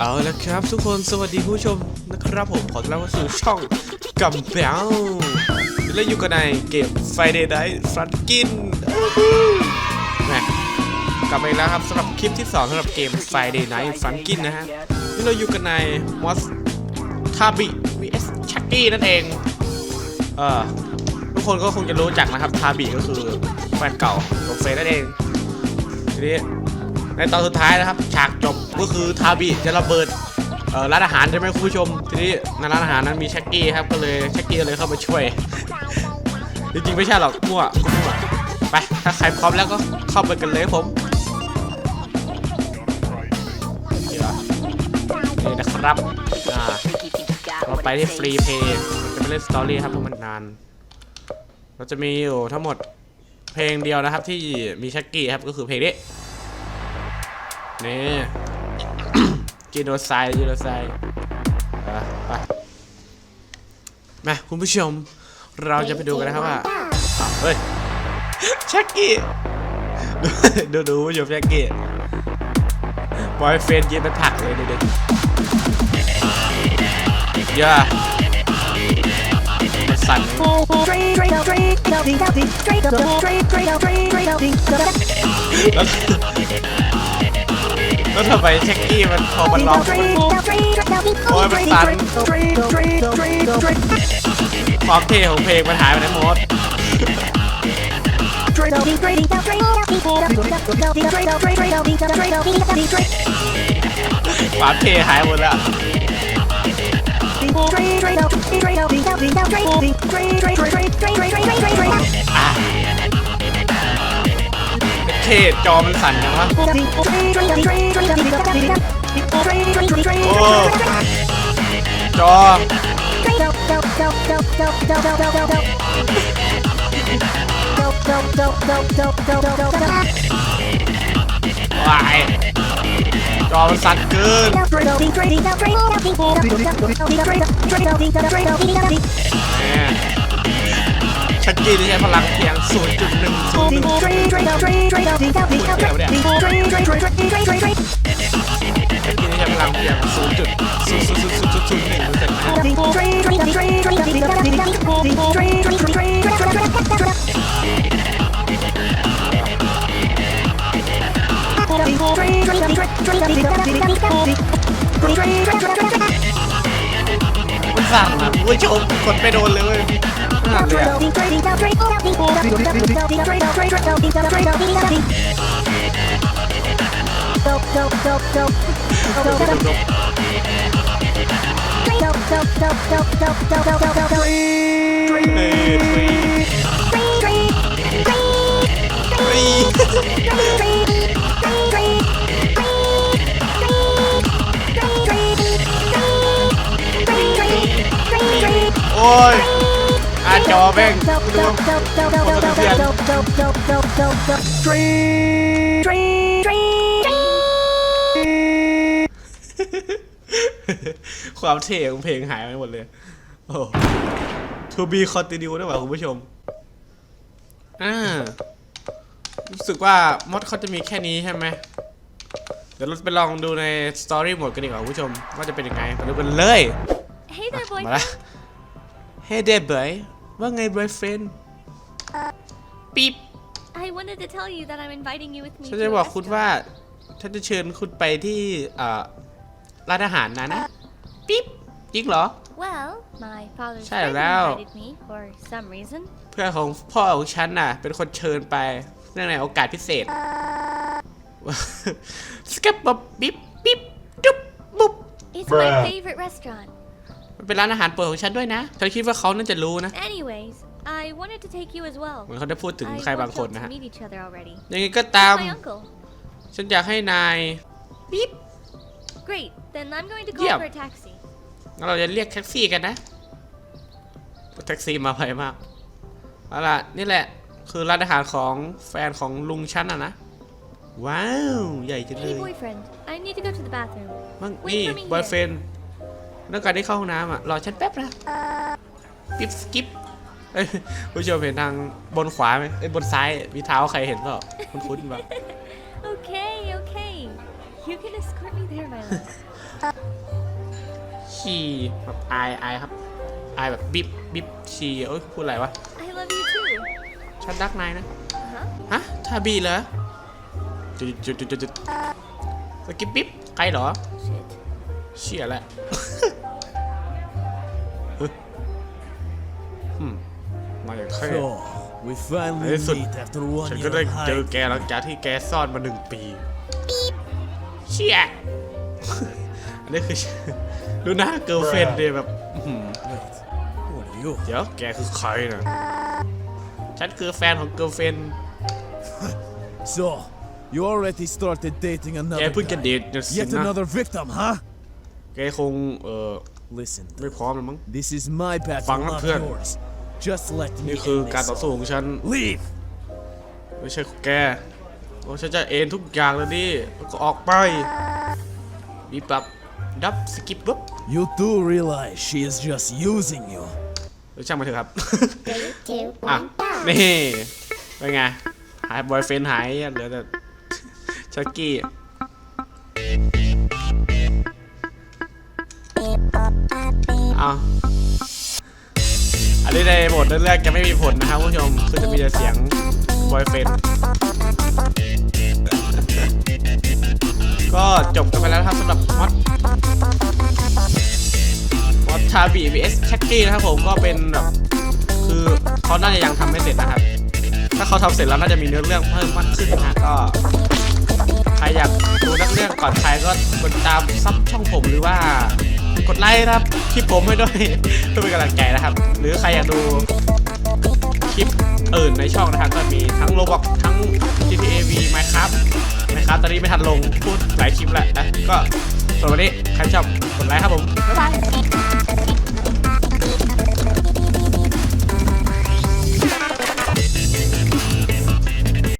เอาละครับทุกคนสวัสดีผู้ชมนะครับผมขอต้อนรับเข้าสู่ช่องกัมเบลและอยู่กันในเกม Friday Night f r u n k i n แหมกลับมาอีกแล้วครับสำหรับคลิปที่ 2สำหรับเกม Friday Night Funkin นะฮะนี่เราอยู่กันในมอสทาบิ vs ชักกี้นั่นเอง เออทุกคนก็คงจะรู้จักนะครับทาบิก็คือแฟนเก่าของเฟยนั่นเองทีนี้ ในตอนสุดท้ายนะครับ ฉากจบก็คือทาบิจะระเบิดร้านอาหารใช่ไหมคุณผู้ชม ทีนี้ในร้านอาหารนั้นมีแช็กกี้ครับก็เลยแช็กกี้เลยเข้ามาช่วย จริงๆไม่ใช่หรอกมั่วกูมั่วไป ถ้าใครพร้อมแล้วก็เข้าไปกันเลยผมเดี๋ยวนี่นะครับเราไปที่ฟรีเพย์จะไปเล่นสตอรี่ครับเพราะมันนาน เราจะมีอยู่ทั้งหมดเพลงเดียวนะครับที่มีแช็กกี้ครับก็คือเพลงนี้ นี่จีโนไซด์จีโนไซด์อะไปมาคุณผู้ชม เราจะไปดูกันนะครับว่าอ้าวเฮ้ยแช็กกี้ดูดูดูผู้ชมแช็กกี้บอยเฟนยืนเป็นผักเลยดูดิย่ามันสั่น แล้วทำไมแช็กกี้มันพอมันร้องความเท่ของเพลงมันหายไปในโมดความเท่หายหมดแล้ว เท่จอมันสั่นจังวะจอวายจอมันสั่นเกินแหม ชักกี้ที่ใช้พลังเพียง 0.101ชักกี้ที่ใช้พลังเพียง 0.00001เปอร์เซ็นต์นะมันสั่นนะผู้ชมกดไม่โดนเลยเว้ย สั่นเลยอะเฮ้ยเฮ้ยโอ้ยอา จอแม่งดูความเท่ของเพลงหายไปหมดเลย โอ้ To be continue นะว่าคุณผู้ชม อ่า รู้สึกว่ามอดเขาจะมีแค่นี้ใช่ไหม เดี๋ยวเราไปลองดูในสตอรี่หมดกันดีกว่าคุณผู้ชม ว่าจะเป็นยังไงไปดูกันเลย Hey there, มา boyfriend. ละ Hey there boy ว่าไง boyfriend ปิ๊บ I wanted to tell you that I'm inviting you with me ฉัน to จะ a บอกคุณว่า restaurant. ฉันจะเชิญคุณไปที่เอ่อร้านอาหารนะนะ ปิ๊บจริงเหรอ Well, my father's ใช่ friend แล้ว invited me for some reason. เพื่อนของพ่อของฉันน่ะ เป็นคนเชิญไปเนื่องในโอกาสพิเศษสกับบบปิ๊บปิ๊บจุ๊บบุ๊บ It's Bruh. my favorite restaurant. มันเป็นร้านอาหารโปรดของฉันด้วยนะ ฉันคิดว่าเขาน่าจะรู้นะ Anyways, I wanted to take you as well. เหมือนเขาได้พูดถึง I ใครบาง want คน y'all นะ to ฮะ meet each other already. ยังไงก็ตาม My uncle. ฉันอยากให้นายปิ๊บ Great. Then I'm going to Yeah. call for a taxi. งั้นเราจะเรียกแท็กซี่กันนะ แท็กซี่มาไวมาก เอาล่ะ นี่แหละ คือร้านอาหารของแฟนของลุงฉันอะนะ ว้าว ใหญ่จังเล Hey, ย boyfriend. I need to go to the bathroom. มั่ง Wait นี่ for me บอย here. เฟน ต้องการได้เข้าห้องน้ำอะ รอฉันแป๊บนะปิ๊บสกิปเอ้ยผู้ชมเห็นทางบนขวาไหมเอ้ยบนซ้ายมีเท้าใครเห็นเปล่าคุ้นๆป่ะ Okay, okay. You can escort me there, my love. ชีแบบอายอายครับอายแบบบิบบิบชีเอ้ยพูดอะไรวะ I love you too. ฉันรักนายนะ Uh-huh. ฮะทาบีเหรอจุดจุดจุดจุดจุดสกิปปิ๊บใครเหรอ Shit. เชี่ยแหละเฮ้ยอื มมาอย่างเท่ So, we finally Hey, so- meet after one ฉัน year ก็ได้ of เจอ hiding. แกหลังจากที่แกซ่อนมาหนึ่งปี เชี่ย อันนี้คือดูหน้าเกิร์ลเฟนเดยแบบอื้อหือ Wait, what are you? เดี๋ยวแกคือใครนะฉันคือแฟนของเกิร์ลเฟน So, you already started dating แก another เพิ่งจะเด guy. ทนะสิ Yet นะ another victim, huh? แกคงเออ Listen, ไม่พร้อมแล้วมั้ง this is my battle, Phang not Phượng. yours. Just let me นี่คือ end การ this. ต่อสู้ของฉัน Leave! ไม่ใช่ของแกโอ้ฉันจะเอ็นทุกอย่างเลยดิแล้วก็ออกไปมีปรับดับสกิปปุ๊บ You do realize she is just using you. เออช่างมาเถอะครับอะนี่เป็นไง หายบอยเฟนหายเหลือแต่ชักกี้ เอาอันนี้ในบทเรื่องแรกจะไม่มีผลนะครับผู้ชมคือจะมีแต่เสียงบอยเฟนก็จบกันไปแล้วครับสำหรับมอดมอดชาบี vs ชักกี้นะครับผมก็เป็นแบบคือเขาน่าจะยังทำไม่เสร็จนะครับ ถ้าเขาทำเสร็จแล้วน่าจะมีเนื้อเรื่องเพิ่มมากขึ้นนะก็ใครอยากดูนักเรื่องก่อนใครก็กดตามซับช่องผมหรือว่า กดไลค์นะครับคลิปผมให้ด้วยเพื่อเป็นกำลังใจนะครับ หรือใครอยากดูคลิปอื่นในช่องนะครับก็มีทั้งโลบอกทั้ง GTA V Minecraft นะครับตอนนี้ไม่ทันลงพูดหลายคลิปแล้วนะก็สำหรับวันนี้ใครชอบกดไลค์ครับผมบ๊ายบาย